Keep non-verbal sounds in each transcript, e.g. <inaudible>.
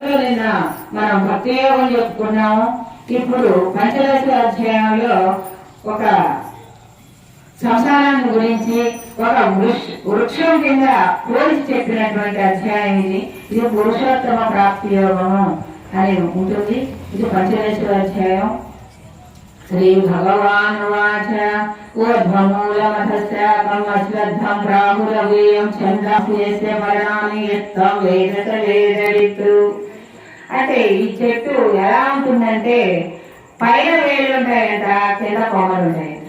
నిన్న మనం భక్తి యోగం చెప్పుకున్నాము ఇప్పుడు పంచదశ అధ్యాయంలో ఒక సంసారాన్ని గురించి ఒక వృక్షం కింద పోల్చి చెప్పినటువంటి అధ్యాయం ఇది. ఇది పురుషోత్తమ ప్రాప్తి యోగము అని ఉంటుంది. ఇది పంచదశ అధ్యాయం. శ్రీ భగవాన్ వాచ. ఊర్ధ్వమూలమథశాకం అశ్వత్థం రాహురవీయం ఛందస్య మరణాన్ని ఎత్తం వేదత వేదవిత్తు అయితే ఈ చెట్టు ఎలా ఉంటుందంటే పైన వేళ్ళు ఉంటాయంట కింద కొమ్మలు ఉంటాయంట.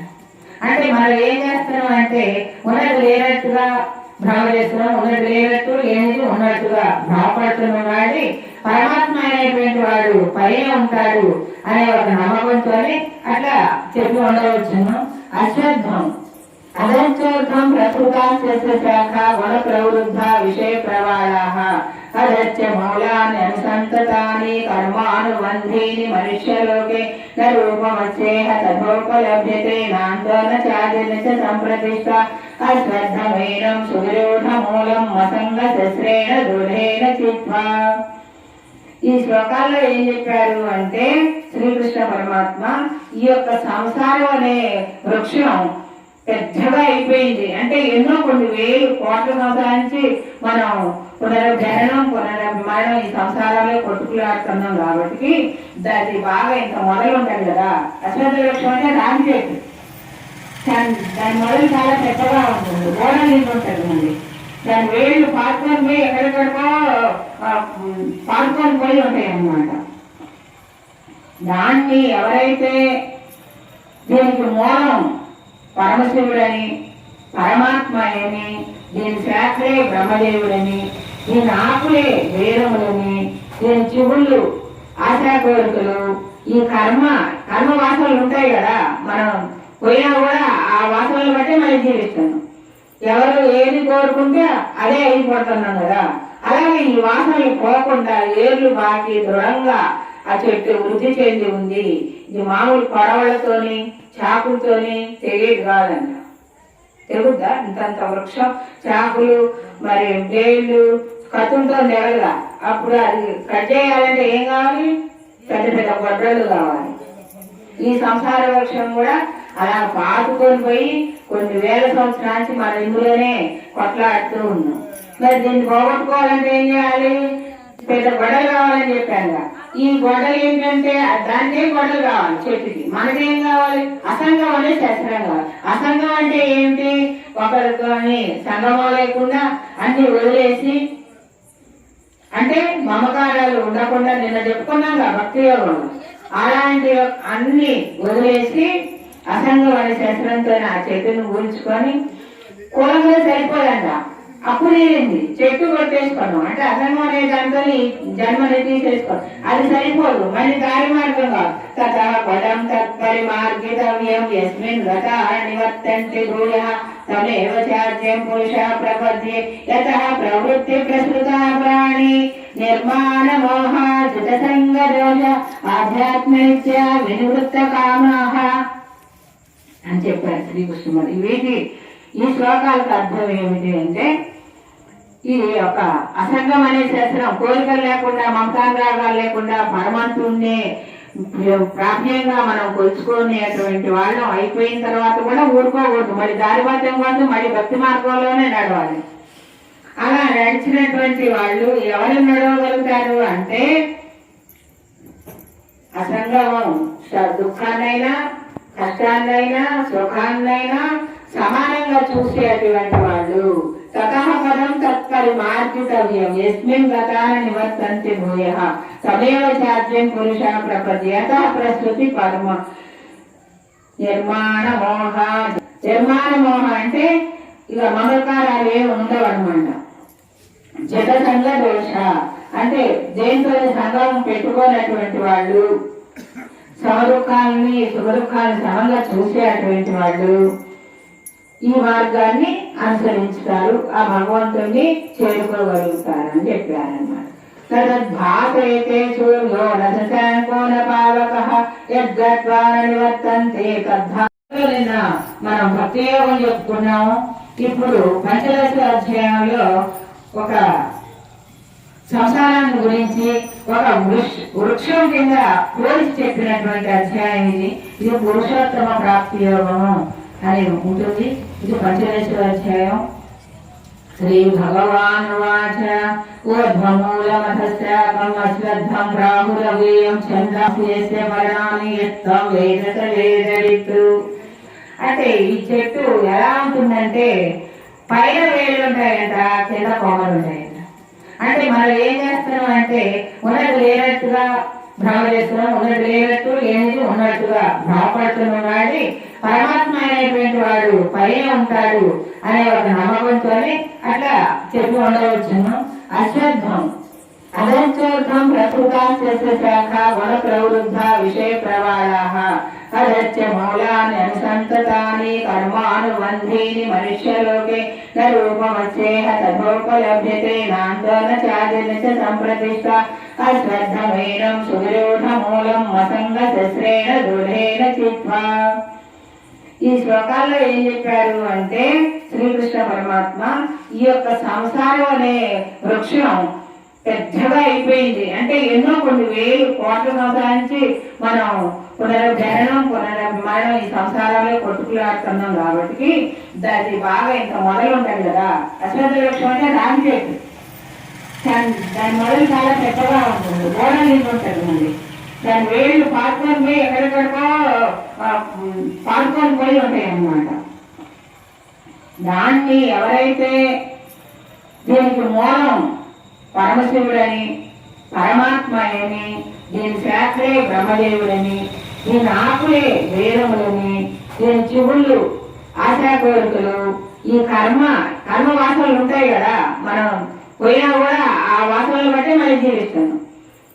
అంటే మనం ఏం చేస్తున్నాం అంటే ఉన్నట్టు లేనట్టుగా భ్రమ చేస్తున్నాం ఉన్నట్టు లేనట్టు లేనిది ఉన్నట్టుగా భ్రమపడుతున్న వాడి పరమాత్మ అనేటువంటి వాడు పైన ఉంటాడు అనే ఒక నమ్మకంతో అట్లా చెప్పి ఉండవచ్చును. అశ్వత్థం అదంచోర్థం ప్రకృతాస్య శాఖ వన ప్రవృద్ధ విషయ ప్రవాళ అదచ్చ మూలాన్ని అనుసంతతాని కర్మానుబంధీని మనుష్యలోకే న రూపమస్యేహ తథోపలభ్యతే నాంతోన చాదిన చ సంప్రతిష్ట. అశ్రద్ధమేనం సువిరోధ మూలం మసంగ శస్త్రేణ దృఢేన చిత్వా. ఈ శ్లోకాల్లో ఏం చెప్పారు అంటే శ్రీకృష్ణ పరమాత్మ ఈ యొక్క సంసారం అనే వృక్షం పెద్దగా అయిపోయింది. అంటే ఎన్నో కొన్ని వేలు కోట్ల సంవత్సరానికి మనం పునర్జననం పునర్మరణం ఈ సంసారాలే కొట్టుకులాడుతున్నాం కాబట్టి దాన్ని బాగా ఇంత మొదలు ఉంటుంది కదా. అశ్వద్ధ వృక్షం అంటే రాగి చెట్టు దాని దాని మొదలు చాలా పెద్దగా ఉంటుంది. గోడ నీళ్ళు ఉంటుంది మళ్ళీ దాని వేళ్ళు పార్కొని పోయి ఎక్కడెక్కడికో పార్కొని పోయి ఉంటాయి అన్నమాట దాన్ని ఎవరైతే దీనికి మూలం పరమశివుడని పరమాత్మ అని దీని శాఖలే బ్రహ్మదేవుడని దీని ఆకులే వేదములని దీని చివుళ్ళు ఆశా కోరికలు ఈ కర్మ కర్మ వాసనలు ఉంటాయి కదా మనం పోయినా కూడా ఆ వాసనలు బట్టి మనం జీవిస్తాను ఎవరు ఏది కోరుకుంటే అదే అయిపోతున్నాం కదా. అలాగే ఈ వాసనలు పోకుండా ఏర్లు బాకి దృఢంగా ఆ చెట్టు వృద్ధి చెంది ఉంది. ఇది మామూలు పడవలతోని చాకులతోని తెగేది కాదంట తెగుద్దా ఇంతంత వృక్షం చాకులు మరి వేళ్ళు కత్తులతో తెగదా అప్పుడు అది కట్ చేయాలంటే ఏం కావాలి? పెద్ద పెద్ద గొడ్డలు కావాలి. ఈ సంసార వృక్షం కూడా అలా పాతుకొని పోయి కొన్ని వేల సంవత్సరానికి మన ఇందులోనే కొట్లాడుతూ ఉన్నాం. మరి దీన్ని పోగొట్టుకోవాలంటే ఏం చేయాలి? పెద్ద గొడవలు కావాలని చెప్పాను ఈ గొడవలు ఏంటంటే దానికే గొడవలు కావాలి? చెట్టుకి మనకేం కావాలి? అసంగం అనే శాస్త్రం కావాలి. అసంగం అంటే ఏంటి ఒకరితోని సంగమం లేకుండా అన్ని వదిలేసి అంటే మమకారాలు ఉండకుండా నిన్న చెప్పుకున్నాం కదా భక్తి యోగం అలాంటి అన్ని వదిలేసి అసంగం అనే శాస్త్రంతో ఆ చెట్టును ఊల్చుకొని కులంలో సరిపోదంట. అప్పుడు ఏమైంది చెట్టు కొట్టేసుకోవడం. అంటే అసంగం అనే దాంతో జన్మని తీసేసుకోవడం అది సరిపోదు. మళ్ళీ దారి మార్గం కాదు. పదం తత్పరి మార్గితవ్యం యస్మిన్ గత నివర్తంతి భూయ తమేవ చార్యం పురుష ప్రపద్యే. యత ప్రవృత్తి ప్రసృత ప్రాణి నిర్మాణ మోహ జిత సంగ దోష ఆధ్యాత్మిక వినివృత్త కామాహ అని చెప్పారు శ్రీకృష్ణుడు ఇవేంటి? ఈ శ్లోకాలకు అర్థం ఏమిటి అంటే ఇది ఒక అసంగం అనే శాస్త్రం కోరికలు లేకుండా మమతానురాగాలు లేకుండా పరమంతుణ్ణి ప్రాప్యంగా మనం కొలుచుకునేటువంటి వాళ్ళం అయిపోయిన తర్వాత కూడా ఊరుకోకూడదు. మరి దారిపత్యం కోసం మరి భక్తి మార్గంలోనే నడవాలి. అలా నడిచినటువంటి వాళ్ళు ఎవరు నడవగలుగుతారు అంటే అసంగమం దుఃఖాన్నైనా కష్టాన్నైనా సుఖాన్నైనా సమానంగా చూసేటువంటి వాళ్ళు తతః పదం తత్పరి మార్జితవ్యం. ఎస్మిన్ గతాన నివర్తంతి భూయ. తమేవ చార్యం పురుష ప్రపది అత ప్రస్తుతి పరమ నిర్మాణ మోహ నిర్మాణ మోహ అంటే ఇక మమకారాలు ఏమి ఉండవు అనమాట జడ సంఘ దోష. అంటే దేంతో సంఘం పెట్టుకోనటువంటి వాళ్ళు సమదుఖాలని సుఖదుఖాలను సమంగా చూసేటువంటి వాళ్ళు ఈ మార్గాన్ని అనుసరించుతారు. ఆ భగవంతుణ్ణి చేరుకోగలుగుతారు అని చెప్పారన్నమాట. తద్భాసయతే సూర్యో రసశాంకోన పావక యద్గత్వాన నివర్తంతే తద్భా మనం భక్తి యోగం చెప్పుకున్నాము. ఇప్పుడు పంచదశ అధ్యాయంలో ఒక సంసారాన్ని గురించి ఒక వృక్షం కింద పోల్చి చెప్పినటువంటి అధ్యాయం ఇది. ఇది పురుషోత్తమ ప్రాప్తి యోగము అని ఉంటుంది ఇది పంచదశ అధ్యాయం శ్రీ భగవాన్ వాచ. ఊర్ధ్వమూలమధశాకం అశ్వత్థం రాహురవీయం ఛందస్య పర్ణాని యత్తం వేదత వేదరిత్తు అంటే ఈ చెట్టు ఎలా ఉంటుందంటే పైన వేళ్ళు ఉంటాయంట కింద కొమ్మలు ఉంటాయంట. అంటే మనం ఏం చేస్తున్నాం అంటే ఉన్నది లేనట్టుగా భ్రమ చేస్తున్నాం ఉన్నట్టు లేనట్టు లేనిది ఉన్నట్టుగా. భ్రమపడుతున్న వాడి పరమాత్మ అనేటువంటి వాడు పైన ఉంటాడు అనే ఒక నమ్మకంతో అట్లా చెప్పి ఉండవచ్చును అశ్రద్ధం అదత్యర్థం ప్రకృతాస్య శాఖ వన ప్రవృద్ధ విషయ ప్రవాళ అదత్య మూలాన్ని అనుసంతతాని కర్మానుబంధీని మనుష్యలోకే న తథోపలభ్యతే నాంతో చాదిన చ సంప్రతిష్ట అశ్రద్ధమేనం సువిరోధ మసంగ శస్త్రేణ చిత్వా ఈ శ్లోకాల్లో ఏం చెప్పారు అంటే శ్రీకృష్ణ పరమాత్మ ఈ యొక్క సంసారం అనే వృక్షం పెద్దగా అయిపోయింది. అంటే ఎన్నో కొన్ని వేలు కోట్ల సంవత్సరానికి మనం పునరుద్ధరణం పునర్మరణం ఈ సంసారాలే కొట్టుకులాడుతున్నాం కాబట్టి దాన్ని బాగా ఇంత మొదలు ఉంటుంది కదా. అశ్వద్ధ వృక్షం అంటే దాని చెట్టు. దాని దాని మొదలు చాలా పెద్దగా ఉంటుంది. గోడ నిండి ఉంటుంది మళ్ళీ దాని వేళ్ళు పాడుకొని పోయి ఎక్కడెక్కడికో ఆ, పాడుకొని పోయి ఉంటాయి అన్నమాట దాన్ని ఎవరైతే దీనికి మూలం పరమశివుడని పరమాత్మ అని దీని శాఖలే బ్రహ్మదేవుడని దీని ఆకులే వేదములని దీని చెవుళ్ళు ఆశా కోరికలు ఈ కర్మ కర్మ వాసనలు ఉంటాయి కదా మనం పోయినా కూడా ఆ వాసనలు బట్టి మనం జీవిస్తాం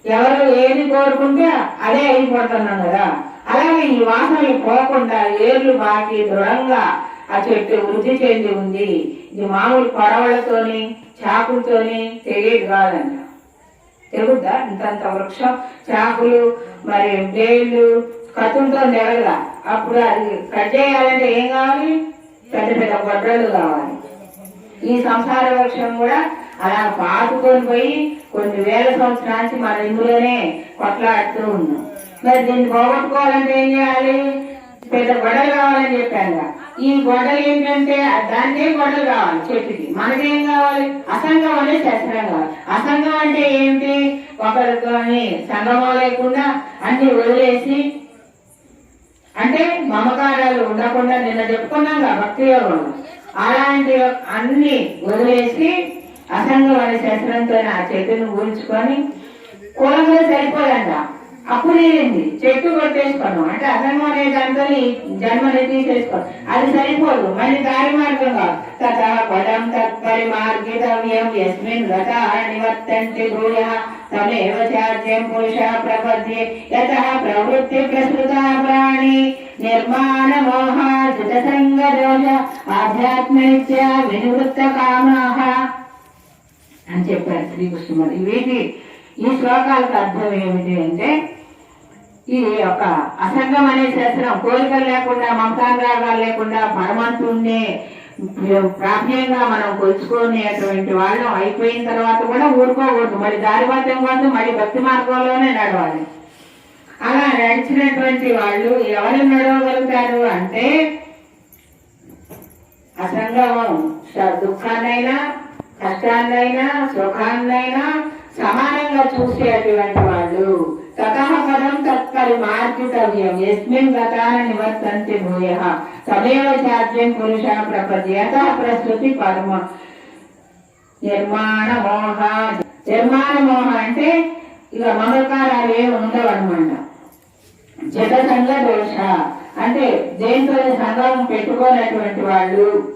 ఎవరు ఏది కోరుకుంటే అదే అయిపోతున్నాం కదా. అలాగే ఈ వాసనలు పోకుండా ఏర్లు బాకి దృఢంగా ఆ చెట్టు వృద్ధి చెంది ఉంది. ఇది మామూలు పడవలతోని చాకులతోని తెలియదు కాదంట తెగుద్దా ఇంతంత వృక్షం చాకులు మరి బ్లేడ్లు కత్తులతో తెగదా అప్పుడు అది కట్ చేయాలంటే ఏం కావాలి? పెద్ద పెద్ద గొడ్డలు కావాలి. ఈ సంసార వృక్షం కూడా అలా పాతుకొని పోయి కొన్ని వేల సంవత్సరానికి మన ఇందులోనే కొట్లాడుతూ ఉన్నాం. మరి దీన్ని పోగొట్టుకోవాలంటే ఏం చేయాలి? పెద్ద గొడవలు కావాలని చెప్పాను కదా. ఈ గొడవలు ఏంటంటే దానికే గొడవలు కావాలి చెట్టుకి మనకేం కావాలి? అసంగం అనే శాస్త్రం కావాలి. అసంగం అంటే ఏంటి ఒకరితోని సంగమం లేకుండా అన్ని వదిలేసి అంటే మమకారాలు ఉండకుండా నిన్న చెప్పుకున్నాం కదా భక్తి యోగం అలాంటి అన్ని వదిలేసి అసంగం అనే శస్త్రంతో ఆ చెట్టును ఊల్చుకొని కులంలో సరిపోదంట. అప్పులేదండి చెట్టు కొట్టేసుకోవడం అంటే అసంగం అనే దాంతో జన్మని తీసేసుకోవాలి అది సరిపోదు. మళ్ళీ దారి మార్గం కాదు. తథా పదం తత్పరి మార్గితవ్యం యస్మిన్ గత నివర్తంతి భూయ తమేవ చార్యం పురుష ప్రపద్యే. యత ప్రవృత్తి ప్రసృత ప్రాణి నిర్మాణ మోహ సంగ దోష ఆధ్యాత్మిక వినివృత్త కామాహ అని చెప్పారు శ్రీకృష్ణుడు ఇవేంటి? ఈ శ్లోకాలకు అర్థం ఏమిటి అంటే ఇది ఒక అసంగం అనే శాస్త్రం కోరికలు లేకుండా మమతానురాగాలు లేకుండా పరమంతుణ్ణి ప్రాప్యంగా మనం కొలుచుకునేటువంటి వాళ్ళం అయిపోయిన తర్వాత కూడా ఊరుకోకూడదు. మరి దారిపాతం కోసం మరి భక్తి మార్గంలోనే నడవాలి. అలా నడిచినటువంటి వాళ్ళు ఎవరు నడవగలుగుతారు అంటే అసంగమం దుఃఖాన్నైనా కష్టాన్నైనా సుఖాన్నైనా సమానంగా చూసేటువంటి వాళ్ళు. తతః పదం తత్పరి మార్పితవ్యం ఎస్మిన్ గతాన నివర్తంతి భూయ. తమేవ చాద్యం పురుష ప్రపంచ యత ప్రస్తుతి పరమ నిర్మాణ మోహ. నిర్మాణ మోహ అంటే ఇక మమకారాలు ఏమి ఉండవన్నమాట. జగ సంఘ దోష. అంటే దేంతో సంఘం పెట్టుకోనటువంటి వాళ్ళు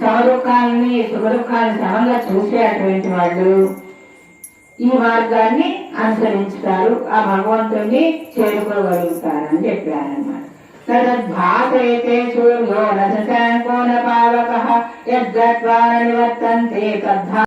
సమదుఖాలని సుఖదుఖాలను సమంగా చూసేటువంటి వాళ్ళు ఈ మార్గాన్ని అనుసరించుతారు. ఆ భగవంతుణ్ణి చేరుకోగలుగుతారు అని చెప్పారన్నమాట తద్భాసయతే సూర్యో రథశాంకోన పావక యద్గత్వా నివర్తంతే తద్ధా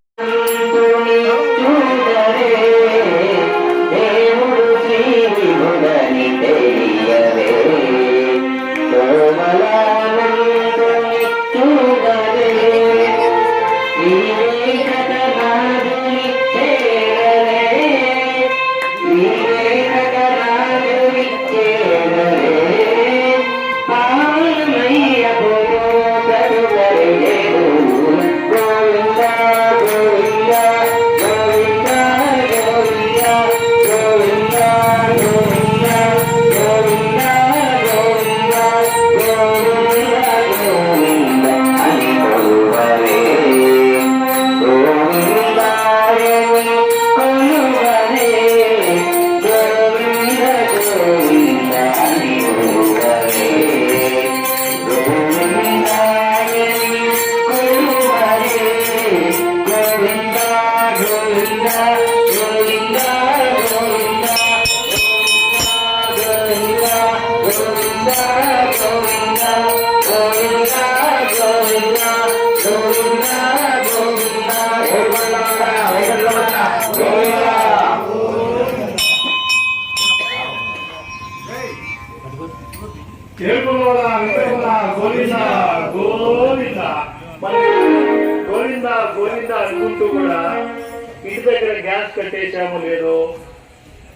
గోవింద అనుకుంటూ కూడా ఇంటి దగ్గర గ్యాస్ కట్టేసామో లేదో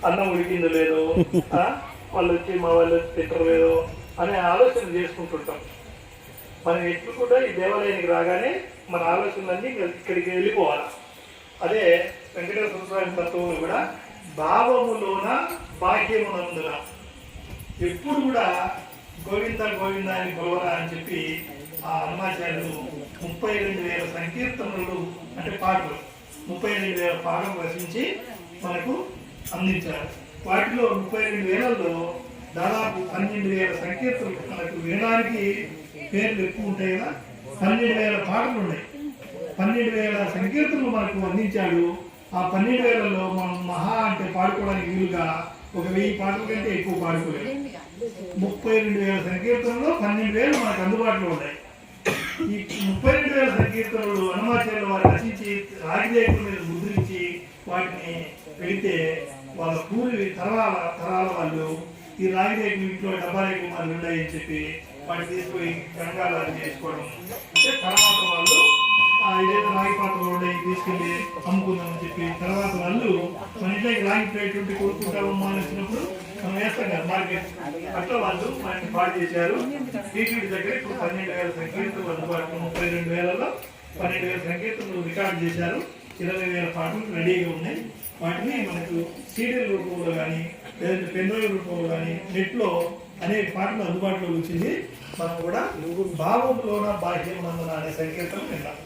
అన్నం ఉడికిందో లేదో? <laughs> వాళ్ళు వచ్చి మా వాళ్ళు తింటారు లేదో అనే ఆలోచన చేసుకుంటుంటాం మనం ఎట్లు కూడా ఈ దేవాలయానికి రాగానే మన ఆలోచనలన్నీ ఇక్కడికి వెళ్ళిపోవాలి అదే వెంకటేశ్వర స్వామి తత్వం కూడా భావములోన బాహ్యమునందున ఎప్పుడు కూడా గోవింద గోవింద అని గొలవరా అని చెప్పి ఆ హనుమాచార్యులు ముప్పై రెండు వేల సంకీర్తనలు అంటే పాటలు. ముప్పై రెండు వేల పాటలు రచించి మనకు అందించారు. వాటిలో ముప్పై రెండు వేలలో దాదాపు పన్నెండు వేల సంకీర్తనలు మనకు వినడానికి పేర్లు ఎక్కువ ఉంటాయి కదా పన్నెండు వేల పాటలు ఉన్నాయి. పన్నెండు వేల సంకీర్తనలు మనకు అందించాడు. ఆ పన్నెండు వేలలో మనం మహా అంటే పాడుకోవడానికి వీలుగా ఒక వెయ్యి పాటల కంటే ఎక్కువ పాడుకోలేదు ముప్పై రెండు వేల సంకీర్తనలో పన్నెండు వేలు మనకు అందుబాటులో ఉన్నాయి. ఈ ముప్పై రెండు వేల సంకీర్తనలు హనుమాచార్యులు వారు రచించి రాగిదేకుల మీద ముద్రించి వాటిని పెడితే వాళ్ళ పూర్వి తరాల తరాల వాళ్ళు ఈ రాగిదేకులు ఇంట్లో డబ్బా రేకులు ఉన్నాయని చెప్పి వాటిని తీసుకుపోయి గంగాలు చేసుకోవడం. అంటే తర్వాత వాళ్ళు ఆ ఇదేదో రాగి పాత్రలు ఉన్నాయి తీసుకెళ్ళి అమ్ముకుందామని చెప్పి తర్వాత వాళ్ళు మన ఇంట్లోకి రాగి ప్లేట్ ఉంటే కొనుక్కుంటామమ్మా అని వచ్చినప్పుడు మనం వేస్తాం కదా మార్కెట్. అట్లా వాళ్ళు మనకి పాటు చేశారు. టీటీడీ దగ్గర ఇప్పుడు పన్నెండు వేల సంకీర్తనలు అందుబాటులో ముప్పై రెండు వేలలో పన్నెండు వేల సంకీర్తనలు రికార్డు చేశారు. ఇరవై వేల పాటలు రెడీగా ఉన్నాయి. వాటిని మనకు సీడీల రూపంలో కానీ లేదంటే పెన్డ్రైవ్ రూపంలో కానీ నెట్లో అనేక పాటలు అందుబాటులో వచ్చింది మనం కూడా భావంలోన బాహ్యం నందున అనే సంకేతం విన్నాం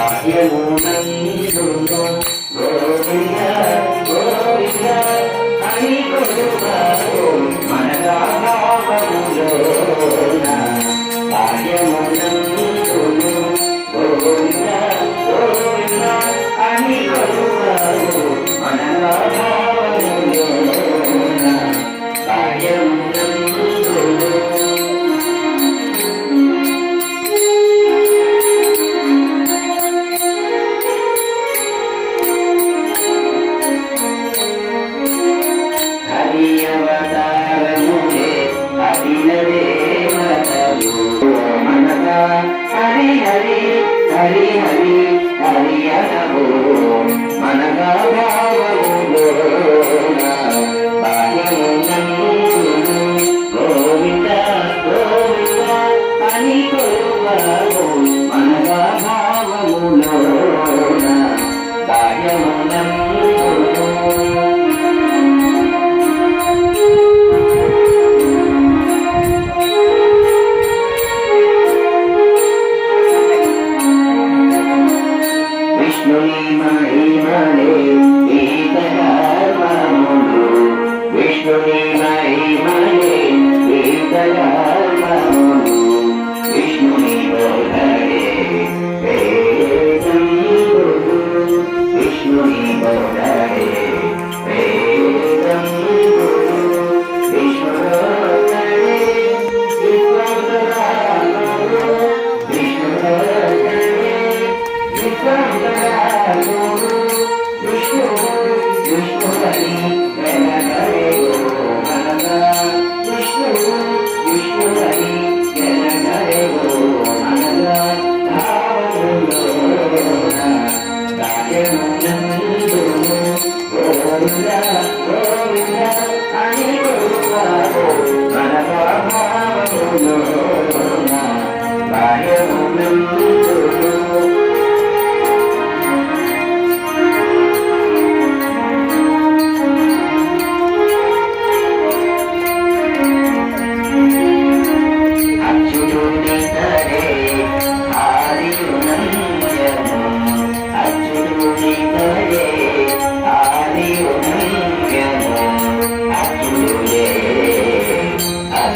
బాహ్యమునందును గోవింద గోవింద మనగా భావములోన